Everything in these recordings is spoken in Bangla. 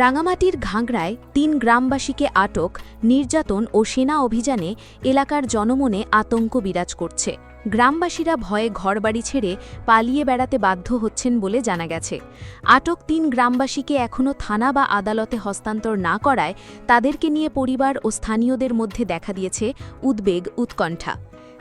রাঙামাটির ঘাগড়ায় তিন গ্রামবাসীকে আটক, নির্যাতন ও সেনা অভিযানে এলাকার জনমনে আতঙ্ক বিরাজ করছে। গ্রামবাসীরা ভয়ে ঘরবাড়ি ছেড়ে পালিয়ে বেড়াতে বাধ্য হচ্ছেন বলে জানা গেছে। আটক তিন গ্রামবাসীকে এখনও থানা বা আদালতে হস্তান্তর না করায় তাদেরকে নিয়ে পরিবার ও স্থানীয়দের মধ্যে দেখা দিয়েছে উদ্বেগ, উৎকণ্ঠা।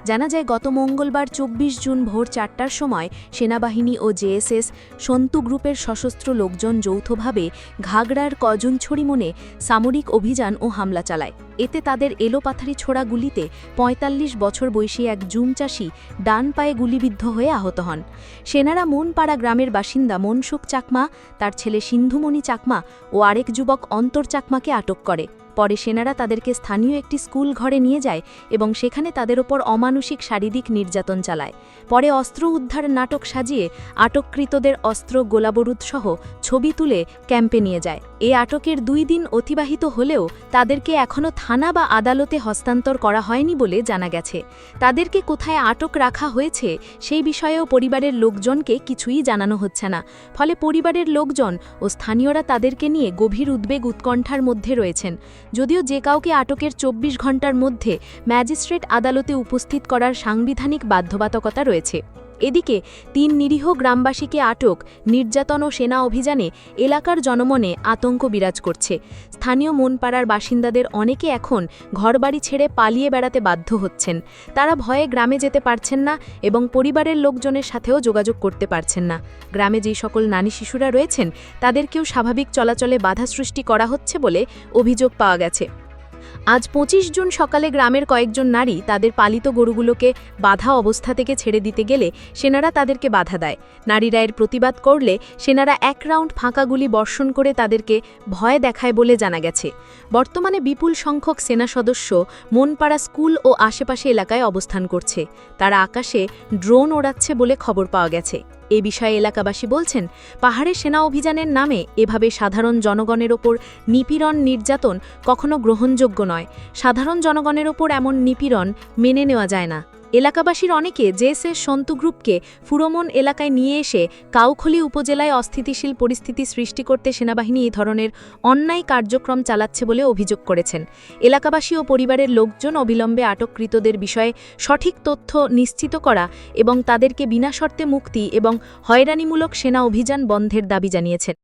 জানা যায়, গত মঙ্গলবার চব্বিশ জুন ভোর চারটার সময় সেনাবাহিনী ও জেএসএস সন্তু গ্রুপের সশস্ত্র লোকজন যৌথভাবে ঘাগড়ার কজনছড়িমনে সামরিক অভিযান ও হামলা চালায়। এতে তাদের এলোপাথারি ছোড়া গুলিতে ৪৫ বছর বয়সী এক জুম চাষি ডান পায়ে গুলিবিদ্ধ হয়ে আহত হন। সেনারা মনপাড়া গ্রামের বাসিন্দা মনসুখ চাকমা, তার ছেলে সিন্ধুমণি চাকমা ও আরেক যুবক অন্তর চাকমাকে আটক করে। পরে সেনারা তাদেরকে স্থানীয় একটি স্কুল ঘরে নিয়ে যায় এবং সেখানে তাদের ওপর অমানসিক শারীরিক নির্যাতন চালায়। পরে অস্ত্র উদ্ধার নাটক সাজিয়ে আটককৃতদের অস্ত্র গোলাবরুদসহ ছবি তুলে ক্যাম্পে নিয়ে যায়। এ আটকের দুই দিন অতিবাহিত হলেও তাদেরকে এখনও থানা বা আদালতে হস্তান্তর করা হয়নি বলে জানা গেছে। তাদেরকে কোথায় আটক রাখা হয়েছে সেই বিষয়েও পরিবারের লোকজনকে কিছুই জানানো হচ্ছে না। ফলে পরিবারের লোকজন ও স্থানীয়রা তাদেরকে নিয়ে গভীর উদ্বেগ উৎকণ্ঠার মধ্যে রয়েছেন। যদিও যে কাউকে আটকের চব্বিশ ঘণ্টার মধ্যে ম্যাজিস্ট্রেট আদালতে উপস্থিত করার সাংবিধানিক বাধ্যবাধকতা রয়েছে। এদিকে তিন নিরীহ গ্রামবাসীকে আটক নির্যাতন ও সেনা অভিযানে এলাকার জনমনে আতঙ্ক বিরাজ করছে। স্থানীয় মনপাড়ার বাসিন্দাদের অনেকে এখন ঘরবাড়ি ছেড়ে পালিয়ে বেড়াতে বাধ্য হচ্ছেন। তারা ভয়ে গ্রামে যেতে পারছেন না এবং পরিবারের লোকজনের সাথেও যোগাযোগ করতে পারছেন না। গ্রামে যেই সকল নারী শিশুরা রয়েছেন, তাদেরকেও স্বাভাবিক চলাচলে বাধা সৃষ্টি করা হচ্ছে বলে অভিযোগ পাওয়া গেছে। আজ পঁচিশ জুন সকালে গ্রামের কয়েকজন নারী তাদের পালিত গরুগুলোকে বাধা অবস্থা থেকে ছেড়ে দিতে গেলে সেনারা তাদেরকে বাধা দেয়। নারীরা এর প্রতিবাদ করলে সেনারা এক রাউন্ড ফাঁকাগুলি বর্ষণ করে তাদেরকে ভয় দেখায় বলে জানা গেছে। বর্তমানে বিপুল সংখ্যক সেনা সদস্য মনপাড়া স্কুল ও আশেপাশে এলাকায় অবস্থান করছে। তারা আকাশে ড্রোন ওড়াচ্ছে বলে খবর পাওয়া গেছে। এ বিষয়ে এলাকাবাসী বলছেন, পাহাড়ে সেনা অভিযানের নামে এভাবে সাধারণ জনগণের ওপর নিপীড়ন নির্যাতন কখনো গ্রহণযোগ্য নয়। সাধারণ জনগণের ওপর এমন নিপীড়ন মেনে নেওয়া যায় না। এলাকাবাসীর অনেকে জেএসএস সন্তু গ্রুপকে ফুরমন এলাকায় নিয়ে এসে কাউখলি উপজেলায় অস্থিতিশীল পরিস্থিতি সৃষ্টি করতে সেনাবাহিনী এই ধরনের অন্যায় কার্যক্রম চালাচ্ছে বলে অভিযোগ করেছেন। এলাকাবাসী ও পরিবারের লোকজন অবিলম্বে আটককৃতদের বিষয়ে সঠিক তথ্য নিশ্চিত করা এবং তাদেরকে বিনা শর্তে মুক্তি এবং হয়রানিমূলক সেনা অভিযান বন্ধের দাবি জানিয়েছেন।